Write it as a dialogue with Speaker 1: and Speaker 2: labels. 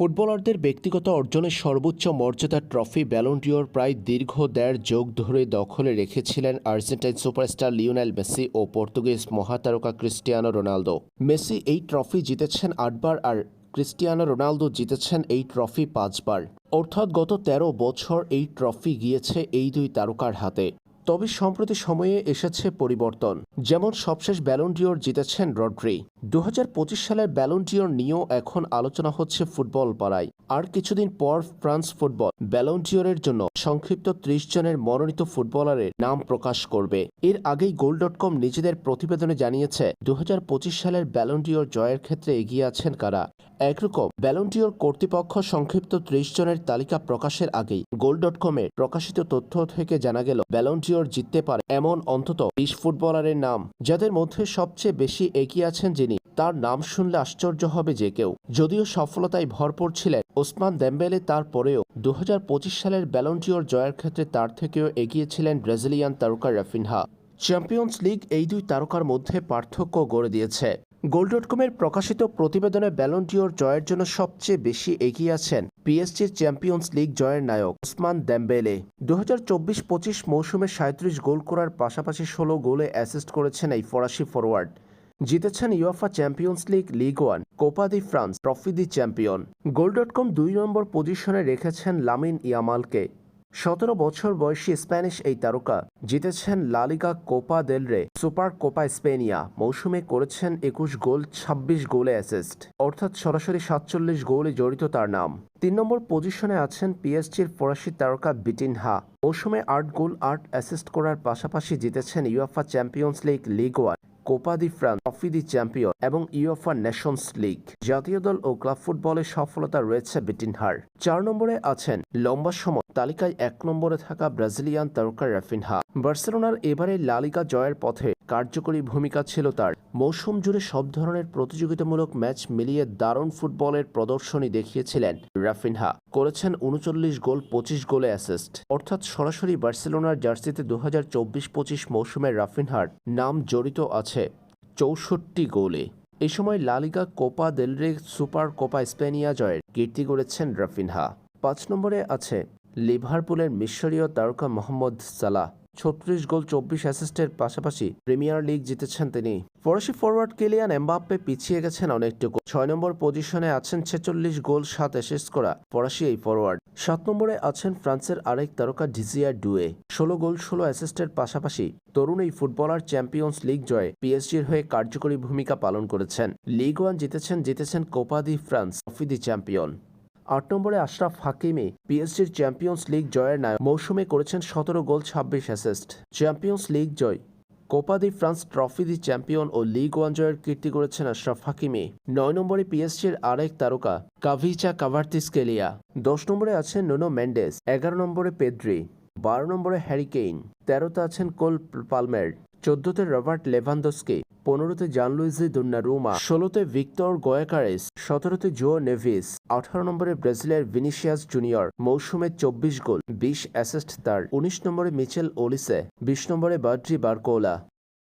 Speaker 1: ফুটবলারদের ব্যক্তিগত অর্জনের সর্বোচ্চ মর্যাদার ট্রফি ব্যালন্ডিওর প্রায় দীর্ঘ দেড় যোগ ধরে দখলে রেখেছিলেন আর্জেন্টাইন সুপারস্টার লিওনেল মেসি ও পর্তুগিজ মহাতারকা ক্রিস্টিয়ানো রোনালদো। মেসি এই ট্রফি জিতেছেন আটবার আর ক্রিস্টিয়ানো রোনালদো জিতেছেন এই ট্রফি পাঁচবার। অর্থাৎ গত ১৩ বছর এই ট্রফি গিয়েছে এই দুই তারকার হাতে। তবে সম্প্রতি সময়ে এসেছে পরিবর্তন। যেমন সবশেষ ব্যালন্ডিওর জিতেছেন রড্রি। দু হাজার পঁচিশ সালের ব্যালন্ডিওর নিয়েও এখন আলোচনা হচ্ছে ফুটবল পাড়ায়। আর কিছুদিন পর ফ্রান্স ফুটবল। ব্যালন্ডিওরের জন্য সংক্ষিপ্ত ত্রিশ জনের মনোনীত ফুটবলারের নাম প্রকাশ করবে। এর আগেই গোল ডট কম নিজেদের প্রতিবেদনে জানিয়েছে দু হাজার পঁচিশ সালের ব্যালন্ডিওর জয়ের ক্ষেত্রে এগিয়ে আছেন কারা। একরকম ব্যালন্টিওর কর্তৃপক্ষ সংক্ষিপ্ত ত্রিশ জনের তালিকা প্রকাশের আগেই গোল ডট কমে প্রকাশিত তথ্য থেকে জানা গেল ব্যালন্টিওর জিততে পারে এমন অন্তত বিশ ফুটবলারের নাম, যাদের মধ্যে সবচেয়ে বেশি এগিয়ে আছেন যিনি, তার নাম শুনলে আশ্চর্য হবে যে কেউ। যদিও সফলতায় ভরপুর ছিলেন, ওসমান দেম্বেলে তারপরেও দু হাজার পঁচিশ সালের ব্যালন্টিওর জয়ের ক্ষেত্রে তার থেকেও এগিয়েছিলেন ব্রাজিলিয়ান তারকা রাফিনহা। চ্যাম্পিয়ন্স লিগ এই দুই তারকার মধ্যে পার্থক্য গড়ে দিয়েছে। গোল ডট কমের প্রকাশিত প্রতিবেদনে ব্যালন্টিওর জয়ের জন্য সবচেয়ে বেশি এগিয়ে আছেন পিএসজির চ্যাম্পিয়ন্স লিগ জয়ের নায়ক ওসমান দেম্বেলে। দু হাজার চব্বিশ পঁচিশ মৌসুমে সাঁত্রিশ গোল করার পাশাপাশি ষোলো গোলে অ্যাসিস্ট করেছেন এই ফরাসি ফরওয়ার্ড জিতেছেন UEFA champions league league one Coupe de France trophy des champion goal dot com দুই নম্বর পজিশনে রেখেছেন লামিন ইয়ামালকে সতেরো বছর বয়সী স্প্যানিশ এই তারকা জিতেছেন লালিগা কোপা দেল রে, সুপার কোপা স্পেনিয়া। মৌসুমে করেছেন একুশ গোল ২৬ গোলে অ্যাসিস্ট অর্থাৎ সরাসরি সাতচল্লিশ গোলে জড়িত তার নাম। তিন নম্বর পজিশনে আছেন পিএসজির ফরাসি তারকা বিটিনহা। মৌসুমে আট গোল, আট অ্যাসিস্ট করার পাশাপাশি জিতেছেন UEFA Champions League League one Coupe de France trophy the champion এবং ইউএফা নেশনস লিগ। জাতীয় দল ও ক্লাব ফুটবলে সফলতা রয়েছে বিটিনহার চার নম্বরে আছেন লম্বা সময়, তালিকায় এক নম্বরে থাকা ব্রাজিলিয়ান তারকা রাফিনহা। বার্সেলোনার এবারে লালিকা জয়ের পথে কার্যকরী ভূমিকা ছিল তার। মৌসুম জুড়ে সব ধরনের প্রতিযোগিতামূলক ম্যাচ মিলিয়ে দারুণ ফুটবলের প্রদর্শনী দেখিয়েছিলেন রাফিনহা। করেছেন উনচল্লিশ গোল, পঁচিশ গোলে অ্যাসিস্ট। অর্থাৎ সরাসরি বার্সেলোনার জার্সিতে দু হাজার চব্বিশ পঁচিশ মৌসুমে রাফিনহার নাম জড়িত আছে চৌষট্টি গোলে। এই সময় La Liga Copa del Rey super Copa España জয়ের কীর্তি গড়েছেন রাফিনহা। পাঁচ নম্বরে আছে লিভারপুলের মিশরীয় তারকা মোহাম্মদ সালাহ। ছত্রিশ গোল, চব্বিশ অ্যাসিস্টের পাশাপাশি প্রিমিয়ার লিগ জিতেছেন তিনি। ফরাসি ফরওয়ার্ড কেলিয়ান এমবাপ্পে পিছিয়ে গেছেন অনেকটুকু। ছয় নম্বর পজিশনে আছেন ছেচল্লিশ গোল, সাত অ্যাসিস্ট করা ফরাসি এই ফরওয়ার্ড সাত নম্বরে আছেন ফ্রান্সের আরেক তারকা ডিজিয়ার ডুয়ে ষোলো গোল, ষোলো অ্যাসিস্টের পাশাপাশি তরুণ এই ফুটবলার চ্যাম্পিয়ন্স লিগ জয়ে পিএসজির হয়ে কার্যকরী ভূমিকা পালন করেছেন। লিগ ওয়ান জিতেছেন জিতেছেন Coupe de France trophy des champion আট নম্বরে আশরাফ হাকিমি পিএসজির চ্যাম্পিয়ন্স লিগ জয়ের নায়ক মৌসুমে করেছেন সতেরো গোল, ছাব্বিশ অ্যাসিস্ট চ্যাম্পিয়ন্স লিগ জয়। Coupe de France trophy des champion ও লিগ ওয়ান জয়ের কীর্তি করেছেন আশরাফ হাকিমি নয় নম্বরে পিএসজির আরেক তারকা, কাভিচা কাভার্তিসকেলিয়া। দশ নম্বরে আছেন নোনো মেন্ডেস। এগারো নম্বরে পেদ্রি। বারো নম্বরে হ্যারিকেইন তেরোতে আছেন কোল পালমের। চোদ্দতে রবার্ট লেভানদস্কি, পনেরোতে জানলুইজি দুন্নারুমা, ষোলোতে ভিক্টর গোয়াকারেস, সতেরোতে জো নেভিস, আঠারো নম্বরে ব্রাজিলের ভিনিশিয়াস জুনিয়র, মৌসুমে চব্বিশ গোল, বিশ অ্যাসেস্ট তার, উনিশ নম্বরে মিচেল ওলিসে, বিশ নম্বরে বাড্রি বারকোলা।